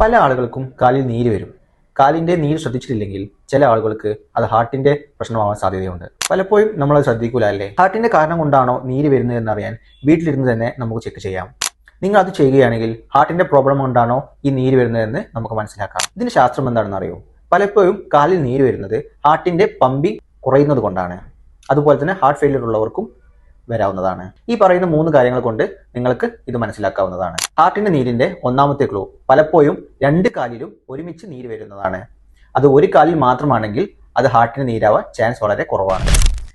പല ആളുകൾക്കും കാലിൽ നീര് വരും. കാലിന്റെ നീര് ശ്രദ്ധിച്ചിട്ടില്ലെങ്കിൽ ചില ആളുകൾക്ക് അത് ഹാർട്ടിന്റെ പ്രശ്നമാവാൻ സാധ്യതയുണ്ട്. പലപ്പോഴും നമ്മൾ അത് ശ്രദ്ധിക്കൂല അല്ലേ? ഹാർട്ടിന്റെ കാരണം കൊണ്ടാണോ നീര് വരുന്നത് എന്നറിയാൻ വീട്ടിലിരുന്ന് തന്നെ നമുക്ക് ചെക്ക് ചെയ്യാം. നിങ്ങൾ അത് ചെയ്യുകയാണെങ്കിൽ ഹാർട്ടിന്റെ പ്രോബ്ലം കൊണ്ടാണോ ഈ നീര് വരുന്നതെന്ന് നമുക്ക് മനസ്സിലാക്കാം. ഇതിന് ശാസ്ത്രം എന്താണെന്ന് അറിയോ? പലപ്പോഴും കാലിൽ നീര് വരുന്നത് ഹാർട്ടിന്റെ പമ്പിങ് കുറയുന്നത് കൊണ്ടാണ്. അതുപോലെ തന്നെ ഹാർട്ട് ഫെയിലിയർ ഉള്ളവർക്കും വരാവുന്നതാണ്. ഈ പറയുന്ന മൂന്ന് കാര്യങ്ങൾ കൊണ്ട് നിങ്ങൾക്ക് ഇത് മനസ്സിലാക്കാവുന്നതാണ്. ഹാർട്ടിന്റെ നീരിന്റെ ഒന്നാമത്തെ ക്ലൂ പലപ്പോഴും രണ്ട് കാലിലും ഒരുമിച്ച് നീര് വരുന്നതാണ്. അത് ഒരു കാലിൽ മാത്രമാണെങ്കിൽ അത് ഹാർട്ടിന് നീരാവാൻ ചാൻസ് വളരെ കുറവാണ്.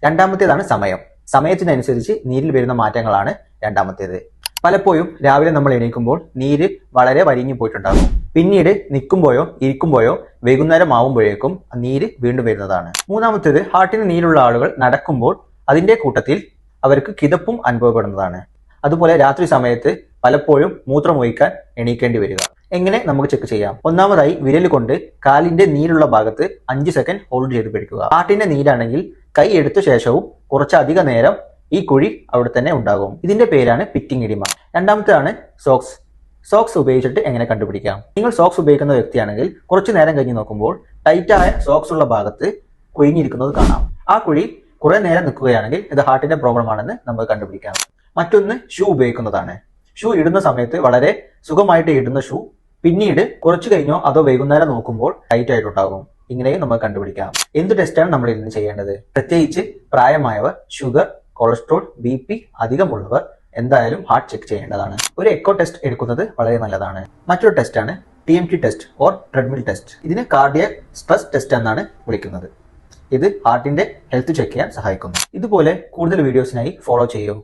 രണ്ടാമത്തേതാണ് സമയം. സമയത്തിനനുസരിച്ച് നീരിൽ വരുന്ന മാറ്റങ്ങളാണ് രണ്ടാമത്തേത്. പലപ്പോഴും രാവിലെ നമ്മൾ എണീക്കുമ്പോൾ നീര് വളരെ വരിഞ്ഞു പോയിട്ടുണ്ടാകും. പിന്നീട് നിൽക്കുമ്പോഴോ ഇരിക്കുമ്പോഴോ വൈകുന്നേരം ആവുമ്പോഴേക്കും നീര് വീണ്ടും വരുന്നതാണ്. മൂന്നാമത്തേത് ഹാർട്ടിന് നീരുള്ള ആളുകൾ നടക്കുമ്പോൾ അതിന്റെ കൂട്ടത്തിൽ അവർക്ക് കിതപ്പും അനുഭവപ്പെടുന്നതാണ്. അതുപോലെ രാത്രി സമയത്ത് പലപ്പോഴും മൂത്രമൊഴിക്കാൻ എണീക്കേണ്ടി വരിക. എങ്ങനെ നമുക്ക് ചെക്ക് ചെയ്യാം. ഒന്നാമതായി വിരൽ കൊണ്ട് കാലിന്റെ നീരുള്ള ഭാഗത്ത് അഞ്ച് സെക്കൻഡ് ഹോൾഡ് ചെയ്ത് പിടിക്കുക. ഹാർട്ടിന്റെ നീരാണെങ്കിൽ കൈ എടുത്ത ശേഷവും കുറച്ചധിക നേരം ഈ കുഴി അവിടെ തന്നെ ഉണ്ടാകും. ഇതിന്റെ പേരാണ് പിറ്റിംഗ് ഇടിമ രണ്ടാമത്തേതാണ് സോക്സ് സോക്സ് ഉപയോഗിച്ചിട്ട് എങ്ങനെ കണ്ടുപിടിക്കാം? നിങ്ങൾ സോക്സ് ഉപയോഗിക്കുന്ന വ്യക്തിയാണെങ്കിൽ കുറച്ചു നേരം കഴിഞ്ഞ് നോക്കുമ്പോൾ ടൈറ്റായ സോക്സ് ഉള്ള ഭാഗത്ത് കുഴിഞ്ഞിരിക്കുന്നത് കാണാം. ആ കുഴി കുറെ നേരം നിൽക്കുകയാണെങ്കിൽ ഇത് ഹാർട്ടിന്റെ പ്രോബ്ലം ആണെന്ന് നമുക്ക് കണ്ടുപിടിക്കാം. മറ്റൊന്ന് ഷൂ ഉപയോഗിക്കുന്നതാണ്. ഷൂ ഇടുന്ന സമയത്ത് വളരെ സുഖമായിട്ട് ഇടുന്ന ഷൂ പിന്നീട് കുറച്ചു കഴിഞ്ഞോ അതോ വൈകുന്നേരം നോക്കുമ്പോൾ ടൈറ്റ് ആയിട്ടുണ്ടാകും. ഇങ്ങനെയും നമുക്ക് കണ്ടുപിടിക്കാം. എന്ത് ടെസ്റ്റാണ് നമ്മൾ ഇതിന് ചെയ്യേണ്ടത്? പ്രത്യേകിച്ച് പ്രായമായവർ ഷുഗർ കൊളസ്ട്രോൾ ബി പി അധികമുള്ളവർ എന്തായാലും ഹാർട്ട് ചെക്ക് ചെയ്യേണ്ടതാണ്. ഒരു എക്കോ ടെസ്റ്റ് എടുക്കുന്നത് വളരെ നല്ലതാണ്. മറ്റൊരു ടെസ്റ്റാണ് T M T test or treadmill test ഇതിന് കാർഡിയക് സ്ട്രെസ് ടെസ്റ്റ് എന്നാണ് വിളിക്കുന്നത്. ഇത് ഹാർട്ടിന്റെ ഹെൽത്ത് ചെക്ക് ചെയ്യാൻ സഹായിക്കുന്നു. ഇതുപോലെ കൂടുതൽ വീഡിയോസിനായി ഫോളോ ചെയ്യൂ.